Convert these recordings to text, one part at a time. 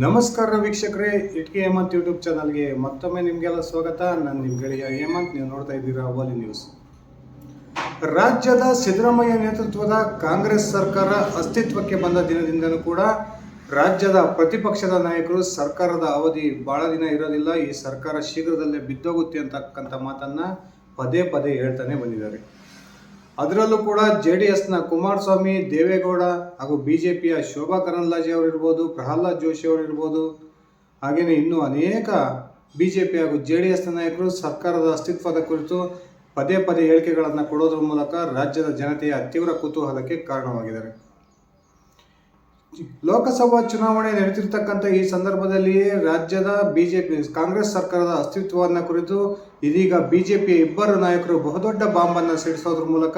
ನಮಸ್ಕಾರ ವೀಕ್ಷಕರೇ, ಇಟ್ಕೆ ಹೇಮಂತ್ ಯೂಟ್ಯೂಬ್ ಚಾನಲ್ಗೆ ಮತ್ತೊಮ್ಮೆ ನಿಮಗೆಲ್ಲ ಸ್ವಾಗತ. ನಾನು ನಿಮ್ಮ ಗೆಳೆಯ ಹೇಮಂತ್, ನೀವು ನೋಡ್ತಾ ಇದ್ದೀರಾ ವಾಲಿ ನ್ಯೂಸ್ ರಾಜ್ಯದ ಸಿದ್ದರಾಮಯ್ಯ ನೇತೃತ್ವದ ಕಾಂಗ್ರೆಸ್ ಸರ್ಕಾರ ಅಸ್ತಿತ್ವಕ್ಕೆ ಬಂದ ದಿನದಿಂದಲೂ ಕೂಡ ರಾಜ್ಯದ ಪ್ರತಿಪಕ್ಷದ ನಾಯಕರು ಸರ್ಕಾರದ ಅವಧಿ ಬಹಳ ದಿನ ಇರೋದಿಲ್ಲ. ಈ ಸರ್ಕಾರ ಶೀಘ್ರದಲ್ಲೇ ಬಿದ್ದೋಗುತ್ತೆ ಅಂತಕ್ಕಂಥ ಮಾತನ್ನ ಪದೇ ಪದೇ ಹೇಳ್ತಾನೆ ಬಂದಿದ್ದಾರೆ. ಅದರಲ್ಲೂ ಕೂಡ ಜೆ ಡಿ ಎಸ್ನ ಕುಮಾರಸ್ವಾಮಿ, ದೇವೇಗೌಡ ಹಾಗೂ ಬಿ ಜೆ ಪಿಯ ಶೋಭಾ ಕರಂದ್ಲಾಜೆ ಅವರಿರ್ಬೋದು ಪ್ರಹ್ಲಾದ್ ಜೋಶಿ ಅವರಿರ್ಬೋದು ಹಾಗೆಯೇ ಇನ್ನೂ ಅನೇಕ ಬಿ ಜೆ ಪಿ ಹಾಗೂ ಜೆ ಡಿ ಎಸ್ನ ನಾಯಕರು ಸರ್ಕಾರದ ಅಸ್ತಿತ್ವದ ಕುರಿತು ಪದೇ ಪದೇ ಹೇಳಿಕೆಗಳನ್ನು ಕೊಡೋದ್ರ ಮೂಲಕ ರಾಜ್ಯದ ಜನತೆಯ ತೀವ್ರ ಕುತೂಹಲಕ್ಕೆ ಕಾರಣವಾಗಿದ್ದಾರೆ. ಲೋಕಸಭಾ ಚುನಾವಣೆ ನಡೆತಿರ್ತಕ್ಕಂಥ ಈ ಸಂದರ್ಭದಲ್ಲಿಯೇ ರಾಜ್ಯದ ಬಿಜೆಪಿ, ಕಾಂಗ್ರೆಸ್ ಸರ್ಕಾರದ ಅಸ್ತಿತ್ವವನ್ನು ಕುರಿತು ಇದೀಗ ಬಿಜೆಪಿಯ ಇಬ್ಬರು ನಾಯಕರು ಬಹುದೊಡ್ಡ ಬಾಂಬನ್ನು ಸಿಡಿಸೋದ್ರ ಮೂಲಕ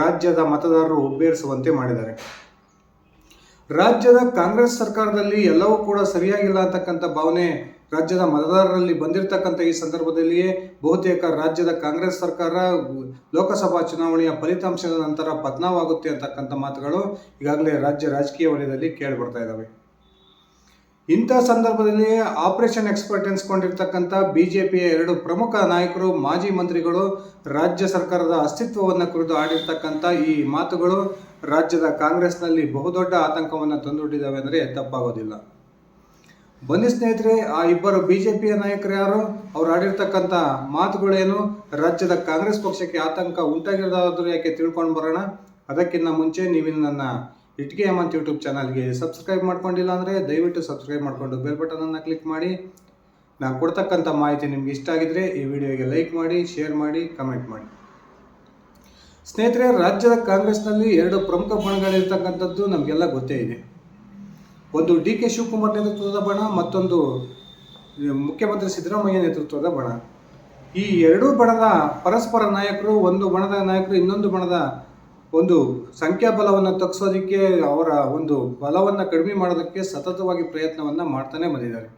ರಾಜ್ಯದ ಮತದಾರರು ಒಬ್ಬೇರಿಸುವಂತೆ ಮಾಡಿದ್ದಾರೆ. ರಾಜ್ಯದ ಕಾಂಗ್ರೆಸ್ ಸರ್ಕಾರದಲ್ಲಿ ಎಲ್ಲವೂ ಕೂಡ ಸರಿಯಾಗಿಲ್ಲ ಅಂತಕ್ಕಂಥ ಭಾವನೆ ರಾಜ್ಯದ ಮತದಾರರಲ್ಲಿ ಬಂದಿರತಕ್ಕಂಥ ಈ ಸಂದರ್ಭದಲ್ಲಿಯೇ ಬಹುತೇಕ ರಾಜ್ಯದ ಕಾಂಗ್ರೆಸ್ ಸರ್ಕಾರ ಲೋಕಸಭಾ ಚುನಾವಣೆಯ ಫಲಿತಾಂಶದ ನಂತರ ಪತನವಾಗುತ್ತೆ ಅಂತಕ್ಕಂಥ ಮಾತುಗಳು ಈಗಾಗಲೇ ರಾಜ್ಯ ರಾಜಕೀಯ ವಲಯದಲ್ಲಿ ಕೇಳಿಬರ್ತಾ ಇದ್ದಾವೆ ಇಂಥ ಸಂದರ್ಭದಲ್ಲಿ ಆಪರೇಷನ್ ಎಕ್ಸ್ಪರ್ಟ್ ಎನ್ಸ್ಕೊಂಡಿರ್ತಕ್ಕಂಥ ಪಿಯ ಎರಡು ಪ್ರಮುಖ ನಾಯಕರು, ಮಾಜಿ ಮಂತ್ರಿಗಳು, ರಾಜ್ಯ ಸರ್ಕಾರದ ಅಸ್ತಿತ್ವವನ್ನು ಕುರಿತು ಆಡಿರ್ತಕ್ಕಂಥ ಈ ಮಾತುಗಳು ರಾಜ್ಯದ ಕಾಂಗ್ರೆಸ್ನಲ್ಲಿ ಬಹುದೊಡ್ಡ ಆತಂಕವನ್ನು ತಂದೊಡ್ಡಿದ್ದಾವೆ ಅಂದರೆ ತಪ್ಪಾಗೋದಿಲ್ಲ. ಬನ್ನಿ ಸ್ನೇಹಿತರೆ, ಆ ಇಬ್ಬರು ಬಿಜೆಪಿಯ ನಾಯಕರು ಯಾರು? ಅವ್ರು ಆಡಿರ್ತಕ್ಕಂಥ ಮಾತುಗಳೇನು? ರಾಜ್ಯದ ಕಾಂಗ್ರೆಸ್ ಪಕ್ಷಕ್ಕೆ ಆತಂಕ ಉಂಟಾಗಿರೋದಾದ್ರೂ ಯಾಕೆ ತಿಳ್ಕೊಂಡು ಬರೋಣ? ಅದಕ್ಕಿಂತ ಮುಂಚೆ ನೀವಿನ್ನು ನನ್ನ ಇಟ್ಕೆ ಹೇಮಂತ್ ಯೂಟ್ಯೂಬ್ ಚಾನಲ್ಗೆ ಸಬ್ಸ್ಕ್ರೈಬ್ ಮಾಡ್ಕೊಂಡಿಲ್ಲ ಅಂದರೆ ದಯವಿಟ್ಟು ಸಬ್ಸ್ಕ್ರೈಬ್ ಮಾಡಿಕೊಂಡು ಬೆಲ್ ಬಟನನ್ನು ಕ್ಲಿಕ್ ಮಾಡಿ. ನಾನು ಕೊಡ್ತಕ್ಕಂಥ ಮಾಹಿತಿ ನಿಮ್ಗೆ ಇಷ್ಟ ಆಗಿದ್ರೆ ಈ ವಿಡಿಯೋಗೆ ಲೈಕ್ ಮಾಡಿ, ಶೇರ್ ಮಾಡಿ, ಕಮೆಂಟ್ ಮಾಡಿ. ಸ್ನೇಹಿತರೆ, ರಾಜ್ಯದ ಕಾಂಗ್ರೆಸ್ನಲ್ಲಿ ಎರಡು ಪ್ರಮುಖ ಬಣಗಳಿರ್ತಕ್ಕಂಥದ್ದು ನಮಗೆಲ್ಲ ಗೊತ್ತೇ ಇದೆ. ಒಂದು ಡಿ ಕೆ ಶಿವಕುಮಾರ್ ನೇತೃತ್ವದ ಬಣ, ಮತ್ತೊಂದು ಮುಖ್ಯಮಂತ್ರಿ ಸಿದ್ದರಾಮಯ್ಯ ನೇತೃತ್ವದ ಬಣ. ಈ ಎರಡೂ ಬಣದ ಪರಸ್ಪರ ನಾಯಕರು, ಒಂದು ಬಣದ ನಾಯಕರು, ಇನ್ನೊಂದು ಬಣದ ಒಂದು ಸಂಖ್ಯಾಬಲವನ್ನು ತಗ್ಸೋದಕ್ಕೆ, ಅವರ ಒಂದು ಬಲವನ್ನು ಕಡಿಮೆ ಮಾಡೋದಕ್ಕೆ ಸತತವಾಗಿ ಪ್ರಯತ್ನವನ್ನು ಮಾಡ್ತಾನೆ ಬಂದಿದ್ದಾರೆ.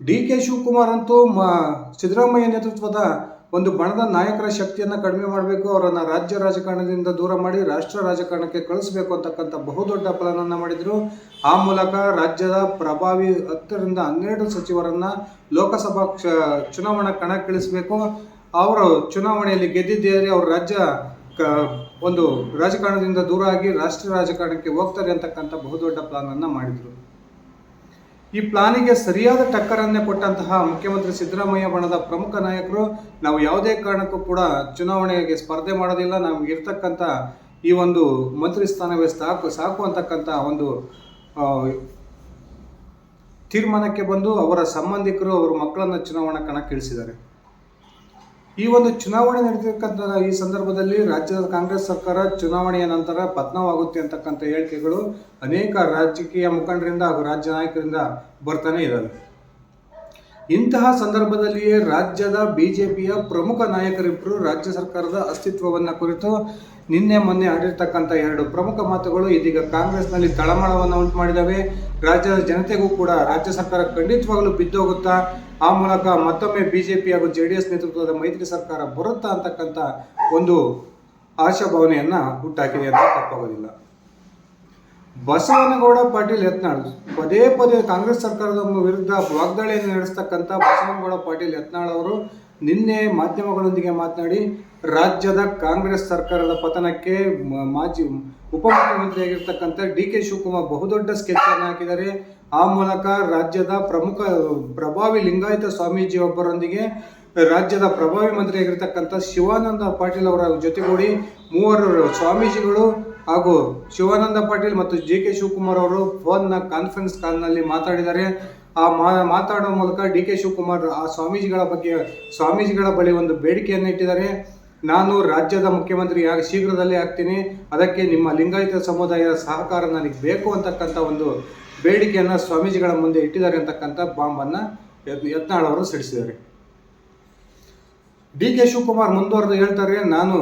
ಡಿ ಕೆ ಶಿವಕುಮಾರ್ ಅಂತೂ ಮ, ಸಿದ್ದರಾಮಯ್ಯ ನೇತೃತ್ವದ ಒಂದು ಬಣದ ನಾಯಕರ ಶಕ್ತಿಯನ್ನು ಕಡಿಮೆ ಮಾಡಬೇಕು, ಅವರನ್ನು ರಾಜ್ಯ ರಾಜಕಾರಣದಿಂದ ದೂರ ಮಾಡಿ ರಾಷ್ಟ್ರ ರಾಜಕಾರಣಕ್ಕೆ ಕಳಿಸಬೇಕು ಅಂತಕ್ಕಂಥ ಬಹುದೊಡ್ಡ ಪ್ಲಾನನ್ನು ಮಾಡಿದರು. ಆ ಮೂಲಕ ರಾಜ್ಯದ ಪ್ರಭಾವಿ ಹತ್ತರಿಂದ ಹನ್ನೆರಡು ಸಚಿವರನ್ನು ಲೋಕಸಭಾ ಕ್ಷ, ಚುನಾವಣಾ ಕಣಕ್ಕಿಳಿಸಬೇಕು. ಅವರು ಚುನಾವಣೆಯಲ್ಲಿ ಗೆದ್ದಿದ್ದೇರಿ, ಅವರು ರಾಜ್ಯ ಕ, ಒಂದು ರಾಜಕಾರಣದಿಂದ ದೂರ ಆಗಿ ರಾಷ್ಟ್ರ ರಾಜಕಾರಣಕ್ಕೆ ಹೋಗ್ತಾರೆ ಅಂತಕ್ಕಂಥ ಬಹುದೊಡ್ಡ ಪ್ಲಾನನ್ನು ಮಾಡಿದರು. ಈ ಪ್ಲಾನಿಗೆ ಸರಿಯಾದ ಟಕ್ಕರನ್ನೇ ಕೊಟ್ಟಂತಹ ಮುಖ್ಯಮಂತ್ರಿ ಸಿದ್ದರಾಮಯ್ಯ ಬಣದ ಪ್ರಮುಖ ನಾಯಕರು, ನಾವು ಯಾವುದೇ ಕಾರಣಕ್ಕೂ ಕೂಡ ಚುನಾವಣೆಗೆ ಸ್ಪರ್ಧೆ ಮಾಡೋದಿಲ್ಲ. ನಮ್ಗೆ ಇರ್ತಕ್ಕಂಥ ಈ ಒಂದು ಮಂತ್ರಿ ಸ್ಥಾನವೇ ಸಾಕು ಸಾಕು ಅಂತಕ್ಕಂಥ ಒಂದು ತೀರ್ಮಾನಕ್ಕೆ ಬಂದು ಅವರ ಸಂಬಂಧಿಕರು, ಅವರ ಮಕ್ಕಳನ್ನು ಚುನಾವಣಾ ಕಣಕ್ಕಿಳಿಸಿದ್ದಾರೆ. ಈ ಒಂದು ಚುನಾವಣೆ ನಡೆದಿರ್ತಕ್ಕಂಥ ಈ ಸಂದರ್ಭದಲ್ಲಿ ರಾಜ್ಯದ ಕಾಂಗ್ರೆಸ್ ಸರ್ಕಾರ ಚುನಾವಣೆಯ ನಂತರ ಪತನವಾಗುತ್ತೆ ಅಂತಕ್ಕಂಥ ಹೇಳಿಕೆಗಳು ಅನೇಕ ರಾಜಕೀಯ ಮುಖಂಡರಿಂದ ಹಾಗೂ ರಾಜ್ಯ ನಾಯಕರಿಂದ ಬರ್ತಾನೆ ಇದ್ದಾವೆ. ಇಂತಹ ಸಂದರ್ಭದಲ್ಲಿಯೇ ರಾಜ್ಯದ ಬಿಜೆಪಿಯ ಪ್ರಮುಖ ನಾಯಕರಿಬ್ಬರು ರಾಜ್ಯ ಸರ್ಕಾರದ ಅಸ್ತಿತ್ವವನ್ನು ಕುರಿತು ನಿನ್ನೆ ಮೊನ್ನೆ ಆಡಿರ್ತಕ್ಕಂಥ ಎರಡು ಪ್ರಮುಖ ಮಾತುಗಳು ಇದೀಗ ಕಾಂಗ್ರೆಸ್ನಲ್ಲಿ ತಳಮಳವನ್ನು ಉಂಟು ಮಾಡಿದವೆ ರಾಜ್ಯದ ಜನತೆಗೂ ಕೂಡ ರಾಜ್ಯ ಸರ್ಕಾರ ಖಂಡಿತವಾಗಲೂ ಬಿದ್ದೋಗುತ್ತಾ, ಆ ಮೂಲಕ ಮತ್ತೊಮ್ಮೆ ಬಿಜೆಪಿ ಹಾಗೂ ಜೆ ಡಿ ಎಸ್ ನೇತೃತ್ವದ ಮೈತ್ರಿ ಸರ್ಕಾರ ಬರುತ್ತಾ ಅಂತಕ್ಕಂಥ ಒಂದು ಆಶಾಭಾವನೆಯನ್ನು ಹುಟ್ಟಾಕಿದೆ ಅಂತ ತಪ್ಪಾಗೋದಿಲ್ಲ. ಬಸವನಗೌಡ ಪಾಟೀಲ್ ಯತ್ನಾಳ್. ಪದೇ ಪದೇ ಕಾಂಗ್ರೆಸ್ ಸರ್ಕಾರದ ವಿರುದ್ಧ ವಾಗ್ದಾಳಿಯನ್ನು ನಡೆಸ್ತಕ್ಕಂಥ ಬಸವನಗೌಡ ಪಾಟೀಲ್ ಯತ್ನಾಳ್ ಅವರು ನಿನ್ನೆ ಮಾಧ್ಯಮಗಳೊಂದಿಗೆ ಮಾತನಾಡಿ, ರಾಜ್ಯದ ಕಾಂಗ್ರೆಸ್ ಸರ್ಕಾರದ ಪತನಕ್ಕೆ ಮಾಜಿ ಉಪಮುಖ್ಯಮಂತ್ರಿಯಾಗಿರ್ತಕ್ಕಂಥ ಡಿ ಕೆ ಶಿವಕುಮಾರ್ ಬಹುದೊಡ್ಡ ಸ್ಕೆಚ್ ಅನ್ನು ಹಾಕಿದ್ದಾರೆ. ಆ ಮೂಲಕ ರಾಜ್ಯದ ಪ್ರಮುಖ ಪ್ರಭಾವಿ ಲಿಂಗಾಯತ ಸ್ವಾಮೀಜಿ ಒಬ್ಬರೊಂದಿಗೆ ರಾಜ್ಯದ ಪ್ರಭಾವಿ ಮಂತ್ರಿಯಾಗಿರ್ತಕ್ಕಂಥ ಶಿವಾನಂದ ಪಾಟೀಲ್ ಅವರ ಜೊತೆಗೂಡಿ ಮೂವರು ಸ್ವಾಮೀಜಿಗಳು ಹಾಗೂ ಶಿವಾನಂದ ಪಾಟೀಲ್ ಮತ್ತು ಜೆ ಕೆ ಶಿವಕುಮಾರ್ ಅವರು ಫೋನ್ನ ಕಾನ್ಫರೆನ್ಸ್ ಕಾಲ್ನಲ್ಲಿ ಮಾತಾಡಿದ್ದಾರೆ. ಆ ಮಾತಾಡುವ ಮಾತಾಡೋ ಮೂಲಕ ಡಿ ಕೆ ಶಿವಕುಮಾರ್, ಆ ಸ್ವಾಮೀಜಿಗಳ ಬಗ್ಗೆ, ಸ್ವಾಮೀಜಿಗಳ ಬಳಿ ಒಂದು ಬೇಡಿಕೆಯನ್ನು ಇಟ್ಟಿದ್ದಾರೆ. ನಾನು ರಾಜ್ಯದ ಮುಖ್ಯಮಂತ್ರಿ ಯಾರು ಶೀಘ್ರದಲ್ಲೇ ಆಗ್ತೀನಿ. ಅದಕ್ಕೆ ನಿಮ್ಮ ಲಿಂಗಾಯತ ಸಮುದಾಯದ ಸಹಕಾರ ನನಗೆ ಬೇಕು ಅಂತಕ್ಕಂಥ ಒಂದು ಬೇಡಿಕೆಯನ್ನು ಸ್ವಾಮೀಜಿಗಳ ಮುಂದೆ ಇಟ್ಟಿದ್ದಾರೆ ಅಂತಕ್ಕಂಥ ಬಾಂಬನ್ನು ಯತ್- ಯತ್ನಾಳ್ ಅವರು ಸಿಡಿಸಿದ್ದಾರೆ ಡಿ ಕೆ ಶಿವಕುಮಾರ್ ಮುಂದುವರೆದು ಹೇಳ್ತಾರೆ, ನಾನು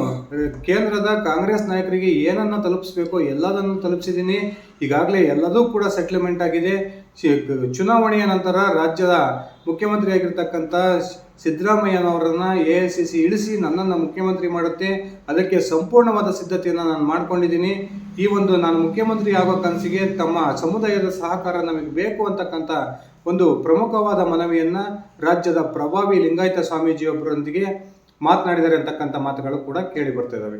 ಕೇಂದ್ರದ ಕಾಂಗ್ರೆಸ್ ನಾಯಕರಿಗೆ ಏನನ್ನ ತಲುಪಿಸ್ಬೇಕು ಎಲ್ಲದನ್ನು ತಲುಪಿಸಿದ್ದೀನಿ. ಈಗಾಗಲೇ ಎಲ್ಲದೂ ಕೂಡ ಸೆಟ್ಲ್ಮೆಂಟ್ ಆಗಿದೆ. ಚುನಾವಣೆಯ ನಂತರ ರಾಜ್ಯದ ಮುಖ್ಯಮಂತ್ರಿಯಾಗಿರ್ತಕ್ಕಂಥ ಸಿದ್ದರಾಮಯ್ಯನವರನ್ನ ಎ ಐ ಸಿ ಸಿ ಇಳಿಸಿ ನನ್ನನ್ನು ಮುಖ್ಯಮಂತ್ರಿ ಮಾಡುತ್ತೆ, ಅದಕ್ಕೆ ಸಂಪೂರ್ಣವಾದ ಸಿದ್ಧತೆಯನ್ನು ನಾನು ಮಾಡ್ಕೊಂಡಿದ್ದೀನಿ. ಈ ಒಂದು ನಾನು ಮುಖ್ಯಮಂತ್ರಿ ಆಗೋ ಕನಸಿಗೆ ತಮ್ಮ ಸಮುದಾಯದ ಸಹಕಾರ ನಮಗೆ ಬೇಕು ಅಂತಕ್ಕಂಥ ಒಂದು ಪ್ರಮುಖವಾದ ಮನವಿಯನ್ನು ರಾಜ್ಯದ ಪ್ರಭಾವಿ ಲಿಂಗಾಯತ ಸ್ವಾಮೀಜಿಯೊಬ್ಬರೊಂದಿಗೆ ಮಾತನಾಡಿದ್ದಾರೆ ಅಂತಕ್ಕಂಥ ಮಾತುಗಳು ಕೂಡ ಕೇಳಿ ಬರ್ತಿದ್ದಾವೆ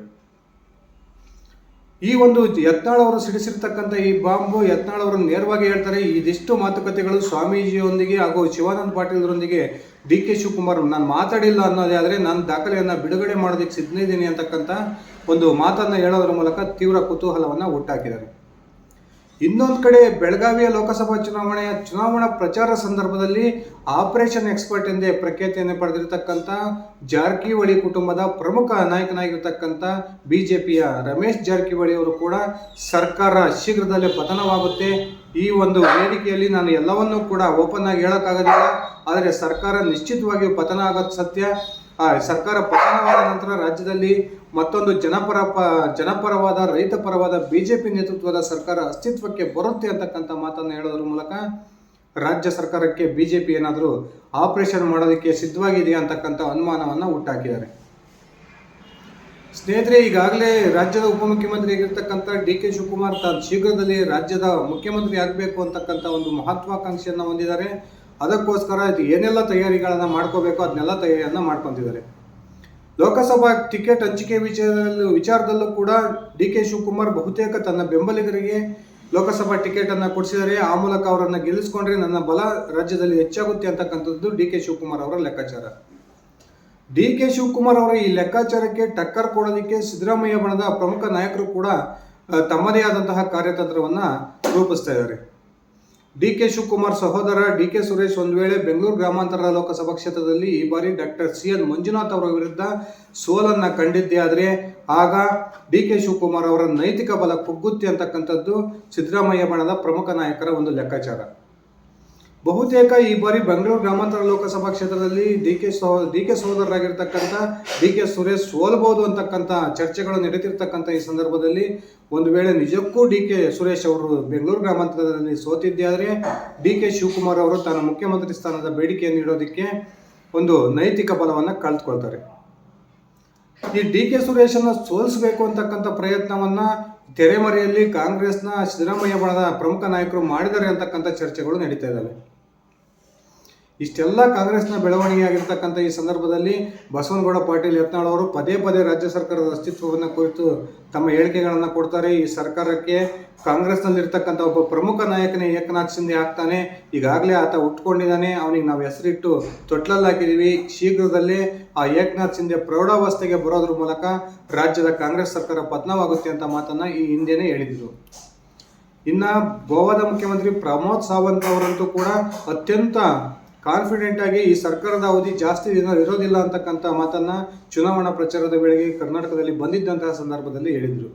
ಈ ಒಂದು ಯತ್ನಾಳ್ ಅವರು ಸಿಡಿಸಿರ್ತಕ್ಕಂಥ ಈ ಬಾಂಬು ಯತ್ನಾಳ್ ಅವರು ನೇರವಾಗಿ ಹೇಳ್ತಾರೆ, ಇದಿಷ್ಟು ಮಾತುಕತೆಗಳು ಸ್ವಾಮೀಜಿಯೊಂದಿಗೆ ಹಾಗೂ ಶಿವಾನಂದ ಪಾಟೀಲ್ರೊಂದಿಗೆ ಡಿ ಕೆ ಶಿವಕುಮಾರ್, ನಾನು ಮಾತಾಡಿಲ್ಲ ಅನ್ನೋದೇ ಆದರೆ ನಾನು ದಾಖಲೆಯನ್ನು ಬಿಡುಗಡೆ ಮಾಡೋದಕ್ಕೆ ಸಿದ್ಧನಿದ್ದೀನಿ ಅಂತಕ್ಕಂಥ ಒಂದು ಮಾತನ್ನು ಹೇಳೋದ್ರ ಮೂಲಕ ತೀವ್ರ ಕುತೂಹಲವನ್ನು ಹುಟ್ಟಾಕಿದ್ದಾರೆ. ಇನ್ನೊಂದು ಕಡೆ ಬೆಳಗಾವಿಯ ಲೋಕಸಭಾ ಚುನಾವಣೆಯ ಚುನಾವಣಾ ಪ್ರಚಾರ ಸಂದರ್ಭದಲ್ಲಿ ಆಪರೇಷನ್ ಎಕ್ಸ್ಪರ್ಟ್ ಎಂದೇ ಪ್ರಖ್ಯಾತಿಯನ್ನು ಪಡೆದಿರತಕ್ಕಂಥ ಜಾರಕಿಹೊಳಿ ಕುಟುಂಬದ ಪ್ರಮುಖ ನಾಯಕನಾಗಿರ್ತಕ್ಕಂಥ ಪಿಯ ರಮೇಶ್ ಜಾರಕಿಹೊಳಿ ಅವರು ಕೂಡ ಸರ್ಕಾರ ಶೀಘ್ರದಲ್ಲೇ ಪತನವಾಗುತ್ತೆ. ಈ ಒಂದು ವೇದಿಕೆಯಲ್ಲಿ ನಾನು ಎಲ್ಲವನ್ನೂ ಕೂಡ ಓಪನ್ ಆಗಿ ಹೇಳೋಕ್ಕಾಗೋದಿಲ್ಲ. ಆದರೆ ಸರ್ಕಾರ ನಿಶ್ಚಿತವಾಗಿಯೂ ಪತನ ಆಗೋದು ಸತ್ಯ. ಸರ್ಕಾರ ಪತನವಾದ ನಂತರ ರಾಜ್ಯದಲ್ಲಿ ಮತ್ತೊಂದು ಜನಪರ ಪ, ಜನಪರವಾದ ರೈತ ಪರವಾದ ಪಿ ನೇತೃತ್ವದ ಸರ್ಕಾರ ಅಸ್ತಿತ್ವಕ್ಕೆ ಬರುತ್ತೆ ಅಂತಕ್ಕಂಥ ಮಾತನ್ನು ಹೇಳೋದ್ರ ಮೂಲಕ ರಾಜ್ಯ ಸರ್ಕಾರಕ್ಕೆ ಬಿ ಜೆ ಪಿ ಏನಾದರೂ ಆಪರೇಷನ್ ಮಾಡೋದಕ್ಕೆ ಸಿದ್ಧವಾಗಿದೆಯಾ ಅಂತಕ್ಕಂಥ ಅನುಮಾನವನ್ನು ಹುಟ್ಟಾಕಿದ್ದಾರೆ. ಸ್ನೇಹಿತರೆ, ಈಗಾಗಲೇ ರಾಜ್ಯದ ಉಪಮುಖ್ಯಮಂತ್ರಿ ಆಗಿರ್ತಕ್ಕಂಥ ಡಿ ಕೆ ಶಿವಕುಮಾರ್ ತಾನು ಶೀಘ್ರದಲ್ಲಿ ರಾಜ್ಯದ ಮುಖ್ಯಮಂತ್ರಿ ಆಗಬೇಕು ಅಂತಕ್ಕಂಥ ಒಂದು ಮಹತ್ವಾಕಾಂಕ್ಷೆಯನ್ನು ಹೊಂದಿದ್ದಾರೆ. ಅದಕ್ಕೋಸ್ಕರ ಇದು ಏನೆಲ್ಲ ತಯಾರಿಗಳನ್ನು ಮಾಡ್ಕೋಬೇಕು ಅದನ್ನೆಲ್ಲ ತಯಾರಿಯನ್ನು ಮಾಡ್ಕೊತಿದ್ದಾರೆ. ಲೋಕಸಭಾ ಟಿಕೆಟ್ ಹಂಚಿಕೆ ವಿಚಾರದಲ್ಲೂ ವಿಚಾರದಲ್ಲೂ ಕೂಡ ಡಿ ಕೆ ಶಿವಕುಮಾರ್ ಬಹುತೇಕ ತನ್ನ ಬೆಂಬಲಿಗರಿಗೆ ಲೋಕಸಭಾ ಟಿಕೆಟ್ ಅನ್ನ ಕೊಡಿಸಿದರೆ ಆ ಮೂಲಕ ಅವರನ್ನು ಗೆಲ್ಲಿಸ್ಕೊಂಡ್ರೆ ನನ್ನ ಬಲ ರಾಜ್ಯದಲ್ಲಿ ಹೆಚ್ಚಾಗುತ್ತೆ ಅಂತಕ್ಕಂಥದ್ದು ಡಿ ಕೆ ಶಿವಕುಮಾರ್ ಅವರ ಲೆಕ್ಕಾಚಾರ. ಡಿ ಕೆ ಶಿವಕುಮಾರ್ ಅವರ ಈ ಲೆಕ್ಕಾಚಾರಕ್ಕೆ ಟಕ್ಕರ್ ಕೊಡೋದಕ್ಕೆ ಸಿದ್ದರಾಮಯ್ಯ ಬಣದ ಪ್ರಮುಖ ನಾಯಕರು ಕೂಡ ತಮ್ಮದೇ ಆದಂತಹ ಕಾರ್ಯತಂತ್ರವನ್ನ ರೂಪಿಸ್ತಾ ಇದ್ದಾರೆ. ಡಿ ಕೆ ಶಿವಕುಮಾರ್ ಸಹೋದರ ಡಿ ಕೆ ಸುರೇಶ್ ಒಂದು ವೇಳೆ ಬೆಂಗಳೂರು ಗ್ರಾಮಾಂತರ ಲೋಕಸಭಾ ಕ್ಷೇತ್ರದಲ್ಲಿ ಈ ಬಾರಿ ಡಾಕ್ಟರ್ ಸಿ ಎನ್ ಮಂಜುನಾಥ್ ಅವರ ವಿರುದ್ಧ ಸೋಲನ್ನ ಕಂಡಿದ್ದೇ ಆದರೆ ಆಗ ಡಿ ಕೆ ಶಿವಕುಮಾರ್ ಅವರ ನೈತಿಕ ಬಲ ಕುಗ್ಗುತ್ತೆ ಅಂತಕ್ಕಂಥದ್ದು ಸಿದ್ದರಾಮಯ್ಯ ಬಣದ ಪ್ರಮುಖ ನಾಯಕರ ಒಂದು ಲೆಕ್ಕಾಚಾರ. ಬಹುತೇಕ ಈ ಬಾರಿ ಬೆಂಗಳೂರು ಗ್ರಾಮಾಂತರ ಲೋಕಸಭಾ ಕ್ಷೇತ್ರದಲ್ಲಿ D K so, D K ಸಹೋದರರಾಗಿರ್ತಕ್ಕಂಥ D K Suresh ಸೋಲ್ಬೋದು ಅಂತಕ್ಕಂಥ ಚರ್ಚೆಗಳು ನಡೀತಿರ್ತಕ್ಕಂಥ ಈ ಸಂದರ್ಭದಲ್ಲಿ ಒಂದು ವೇಳೆ ನಿಜಕ್ಕೂ ಡಿ ಕೆ ಸುರೇಶ್ ಅವರು ಬೆಂಗಳೂರು ಗ್ರಾಮಾಂತರದಲ್ಲಿ ಸೋತಿದ್ದಾದರೆ ಡಿ ಕೆ ಶಿವಕುಮಾರ್ ಅವರು ತನ್ನ ಮುಖ್ಯಮಂತ್ರಿ ಸ್ಥಾನದ ಬೇಡಿಕೆಯನ್ನು ನೀಡೋದಕ್ಕೆ ಒಂದು ನೈತಿಕ ಬಲವನ್ನು ಕಳೆದುಕೊಳ್ತಾರೆ ಈ ಡಿ ಕೆ ಸುರೇಶನ್ನು ಸೋಲಿಸಬೇಕು ಅಂತಕ್ಕಂಥ ಪ್ರಯತ್ನವನ್ನು ತೆರೆಮರೆಯಲ್ಲಿ ಕಾಂಗ್ರೆಸ್ನ ಸಿದ್ದರಾಮಯ್ಯ ಬಣದ ಪ್ರಮುಖ ನಾಯಕರು ಮಾಡಿದ್ದಾರೆ ಅಂತಕ್ಕಂಥ ಚರ್ಚೆಗಳು ನಡೀತಾ ಇದ್ದಾವೆ. ಇಷ್ಟೆಲ್ಲ ಕಾಂಗ್ರೆಸ್ನ ಬೆಳವಣಿಗೆ ಆಗಿರ್ತಕ್ಕಂಥ ಈ ಸಂದರ್ಭದಲ್ಲಿ ಬಸವನಗೌಡ ಪಾಟೀಲ್ ಯತ್ನಾಳ್ ಅವರು ಪದೇ ಪದೇ ರಾಜ್ಯ ಸರ್ಕಾರದ ಅಸ್ತಿತ್ವವನ್ನು ಕುರಿತು ತಮ್ಮ ಹೇಳಿಕೆಗಳನ್ನು ಕೊಡ್ತಾರೆ. ಈ ಸರ್ಕಾರಕ್ಕೆ ಕಾಂಗ್ರೆಸ್ನಲ್ಲಿರ್ತಕ್ಕಂಥ ಒಬ್ಬ ಪ್ರಮುಖ ನಾಯಕನೇ ಏಕನಾಥ್ ಸಿಂಧೆ ಆಗ್ತಾನೆ. ಈಗಾಗಲೇ ಆತ ಉಟ್ಕೊಂಡಿದ್ದಾನೆ. ಅವನಿಗೆ ನಾವು ಹೆಸರಿಟ್ಟು ತೊಟ್ಲಲ್ಲಿ ಹಾಕಿದ್ದೀವಿ ಶೀಘ್ರದಲ್ಲೇ ಆ ಏಕನಾಥ್ ಸಿಂಧೆ ಪ್ರೌಢಾವಸ್ಥೆಗೆ ಬರೋದ್ರ ಮೂಲಕ ರಾಜ್ಯದ ಕಾಂಗ್ರೆಸ್ ಸರ್ಕಾರ ಪತನವಾಗುತ್ತೆ ಅಂತ ಮಾತನ್ನು ಈ ಹಿಂದೆನೇ ಹೇಳಿದ್ರು. ಇನ್ನು ಗೋವಾದ ಮುಖ್ಯಮಂತ್ರಿ ಪ್ರಮೋದ್ ಸಾವಂತ್ ಅವರಂತೂ ಕೂಡ ಅತ್ಯಂತ ಕಾನ್ಫಿಡೆಂಟ್ ಆಗಿ ಈ ಸರ್ಕಾರದ ಅವಧಿ ಜಾಸ್ತಿ ದಿನ ಇರೋದಿಲ್ಲ ಅಂತಕ್ಕಂಥ ಮಾತನ್ನ ಚುನಾವಣಾ ಪ್ರಚಾರದ ವೇಳೆಗೆ ಕರ್ನಾಟಕದಲ್ಲಿ ಬಂದಿದ್ದಂತಹ ಸಂದರ್ಭದಲ್ಲಿ ಹೇಳಿದ್ರು.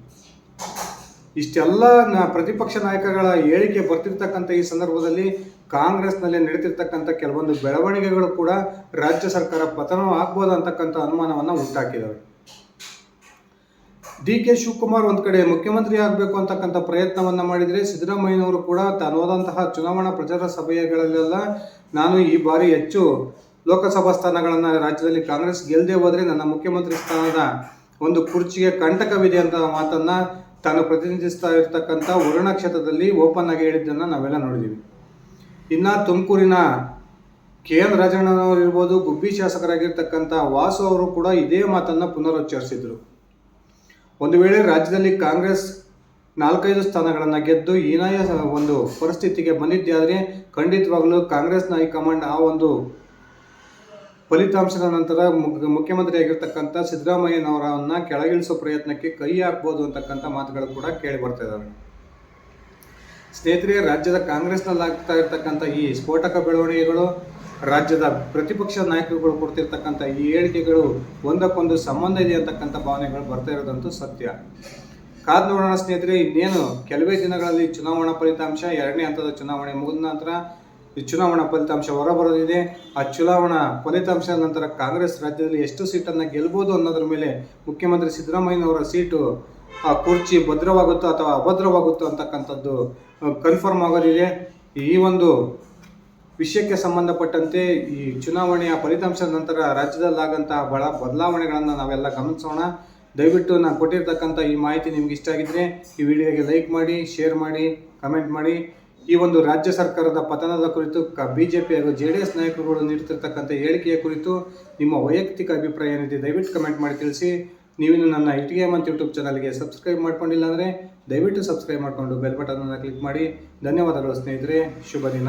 ಇಷ್ಟೆಲ್ಲ ಪ್ರತಿಪಕ್ಷ ನಾಯಕಗಳ ಹೇಳಿಕೆ ಬರ್ತಿರ್ತಕ್ಕಂಥ ಈ ಸಂದರ್ಭದಲ್ಲಿ ಕಾಂಗ್ರೆಸ್ನಲ್ಲಿ ನಡೀತಿರ್ತಕ್ಕಂಥ ಕೆಲವೊಂದು ಬೆಳವಣಿಗೆಗಳು ಕೂಡ ರಾಜ್ಯ ಸರ್ಕಾರ ಪತನ ಆಗ್ಬೋದು ಅಂತಕ್ಕಂಥ ಅನುಮಾನವನ್ನು ಉಂಟಾಕಿದ್ದಾವೆ ಡಿ ಕೆ ಶಿವಕುಮಾರ್ ಒಂದು ಕಡೆ ಮುಖ್ಯಮಂತ್ರಿ ಆಗಬೇಕು ಅಂತಕ್ಕಂಥ ಪ್ರಯತ್ನವನ್ನ ಮಾಡಿದ್ರೆ ಸಿದ್ದರಾಮಯ್ಯನವರು ಕೂಡ ತಾನು ಹೋದಂತಹ ಚುನಾವಣಾ ಪ್ರಚಾರ ಸಭೆಗಳಲ್ಲೆಲ್ಲ ನಾನು ಈ ಬಾರಿ ಹೆಚ್ಚು ಲೋಕಸಭಾ ಸ್ಥಾನಗಳನ್ನು ರಾಜ್ಯದಲ್ಲಿ ಕಾಂಗ್ರೆಸ್ ಗೆಲ್ಲದೆ ಹೋದರೆ ನನ್ನ ಮುಖ್ಯಮಂತ್ರಿ ಸ್ಥಾನದ ಒಂದು ಕುರ್ಚಿಗೆ ಕಂಟಕವಿದೆ ಅಂತ ಮಾತನ್ನ ತಾನು ಪ್ರತಿನಿಧಿಸ್ತಾ ಇರತಕ್ಕಂಥ ವರುಣ ಕ್ಷೇತ್ರದಲ್ಲಿ ಓಪನ್ ಆಗಿ ಹೇಳಿದ್ದನ್ನು ನಾವೆಲ್ಲ ನೋಡಿದ್ದೀವಿ ಇನ್ನ ತುಮಕೂರಿನ ಕೆ ಎನ್ ರಾಜಣ್ಣನವರು ಇರ್ಬೋದು ಗುಬ್ಬಿ ಶಾಸಕರಾಗಿರ್ತಕ್ಕಂಥ ವಾಸು ಅವರು ಕೂಡ ಇದೇ ಮಾತನ್ನ ಪುನರುಚ್ಚರಿಸಿದ್ರು. ಒಂದು ವೇಳೆ ರಾಜ್ಯದಲ್ಲಿ ಕಾಂಗ್ರೆಸ್ ನಾಲ್ಕೈದು ಸ್ಥಾನಗಳನ್ನು ಗೆದ್ದು ಹೀನಾಯ ಒಂದು ಪರಿಸ್ಥಿತಿಗೆ ಬಂದಿದ್ದೆ ಆದರೆ ಖಂಡಿತವಾಗಲೂ ಕಾಂಗ್ರೆಸ್ನ ಹೈಕಮಾಂಡ್ ಆ ಒಂದು ಫಲಿತಾಂಶದ ನಂತರ ಮುಖ್ಯಮಂತ್ರಿಯಾಗಿರ್ತಕ್ಕಂಥ ಸಿದ್ದರಾಮಯ್ಯನವರನ್ನ ಕೆಳಗಿಳಿಸೋ ಪ್ರಯತ್ನಕ್ಕೆ ಕೈ ಹಾಕ್ಬೋದು ಅಂತಕ್ಕಂಥ ಮಾತುಗಳು ಕೂಡ ಕೇಳಿ ಬರ್ತಾ ಸ್ನೇಹಿತರೆ, ರಾಜ್ಯದ ಕಾಂಗ್ರೆಸ್ನಲ್ಲಿ ಆಗ್ತಾ ಇರ್ತಕ್ಕಂಥ ಈ ಸ್ಫೋಟಕ ಬೆಳವಣಿಗೆಗಳು ರಾಜ್ಯದ ಪ್ರತಿಪಕ್ಷ ನಾಯಕರುಗಳು ಕೊಡ್ತಿರ್ತಕ್ಕಂಥ ಈ ಹೇಳಿಕೆಗಳು ಒಂದಕ್ಕೊಂದು ಸಂಬಂಧ ಇದೆ ಅಂತಕ್ಕಂಥ ಭಾವನೆಗಳು ಬರ್ತಾ ಇರೋದಂತೂ ಸತ್ಯ. ಕಾದ್ ನೋಡೋಣ ಸ್ನೇಹಿತರೆ, ಇನ್ನೇನು ಕೆಲವೇ ದಿನಗಳಲ್ಲಿ ಚುನಾವಣಾ ಫಲಿತಾಂಶ, ಎರಡನೇ ಹಂತದ ಚುನಾವಣೆ ಮುಗಿದ ನಂತರ ಈ ಚುನಾವಣಾ ಫಲಿತಾಂಶ ಹೊರಬರೋದಿದೆ ಆ ಚುನಾವಣಾ ಫಲಿತಾಂಶದ ನಂತರ ಕಾಂಗ್ರೆಸ್ ರಾಜ್ಯದಲ್ಲಿ ಎಷ್ಟು ಸೀಟನ್ನು ಗೆಲ್ಬೋದು ಅನ್ನೋದ್ರ ಮೇಲೆ ಮುಖ್ಯಮಂತ್ರಿ ಸಿದ್ದರಾಮಯ್ಯನವರ ಸೀಟು, ಆ ಕುರ್ಚಿ ಭದ್ರವಾಗುತ್ತೋ ಅಥವಾ ಅಭದ್ರವಾಗುತ್ತೋ ಅಂತಕ್ಕಂಥದ್ದು ಕನ್ಫರ್ಮ್ ಆಗೋದಿದೆ. ಈ ಒಂದು ವಿಷಯಕ್ಕೆ ಸಂಬಂಧಪಟ್ಟಂತೆ ಈ ಚುನಾವಣೆಯ ಫಲಿತಾಂಶದ ನಂತರ ರಾಜ್ಯದಲ್ಲಾಗಂತಹ ಬಹಳ ಬದಲಾವಣೆಗಳನ್ನು ನಾವೆಲ್ಲ ಗಮನಿಸೋಣ. ದಯವಿಟ್ಟು ನಾನು ಕೊಟ್ಟಿರ್ತಕ್ಕಂಥ ಈ ಮಾಹಿತಿ ನಿಮ್ಗೆ ಇಷ್ಟ ಆಗಿದ್ರೆ ಈ ವಿಡಿಯೋಗೆ ಲೈಕ್ ಮಾಡಿ, ಶೇರ್ ಮಾಡಿ, ಕಮೆಂಟ್ ಮಾಡಿ. ಈ ಒಂದು ರಾಜ್ಯ ಸರ್ಕಾರದ ಪತನದ ಕುರಿತು ಕ ಬಿ ಜೆ ಪಿ ಹಾಗೂ ಜೆ ಡಿ ಎಸ್ ನಾಯಕರುಗಳು ನೀಡ್ತಿರ್ತಕ್ಕಂಥ ಹೇಳಿಕೆಯ ಕುರಿತು ನಿಮ್ಮ ವೈಯಕ್ತಿಕ ಅಭಿಪ್ರಾಯ ಏನಿದೆ ದಯವಿಟ್ಟು ಕಮೆಂಟ್ ಮಾಡಿ ತಿಳಿಸಿ. ನೀವಿನ್ನು ನನ್ನ ಇಟಿಗೆ ಮಂತ್ ಯೂಟ್ಯೂಬ್ ಚಾನಲ್ಗೆ ಸಬ್ಸ್ಕ್ರೈಬ್ ಮಾಡ್ಕೊಂಡಿಲ್ಲ ಅಂದರೆ ದಯವಿಟ್ಟು ಸಬ್ಸ್ಕ್ರೈಬ್ ಮಾಡಿಕೊಂಡು ಬೆಲ್ ಬಟನನ್ನು ಕ್ಲಿಕ್ ಮಾಡಿ. ಧನ್ಯವಾದಗಳು ಸ್ನೇಹಿತರೆ, ಶುಭ ದಿನ.